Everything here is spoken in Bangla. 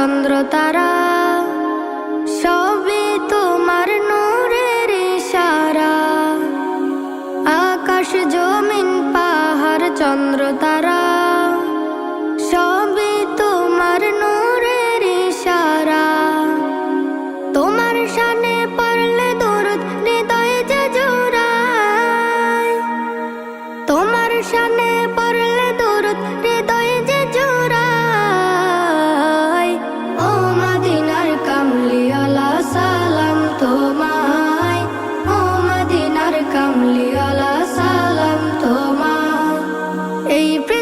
চন্দ্র তারা, সবই তোমার নূরের ইশারা। আকাশ, জমিন, পাহাড়, চন্দ্র তারা, সবই তোমার নূরের ইশারা। তোমার শানে পড়লে দরুদ, হৃদয়ে যে জোড়ায়। তোমার শানে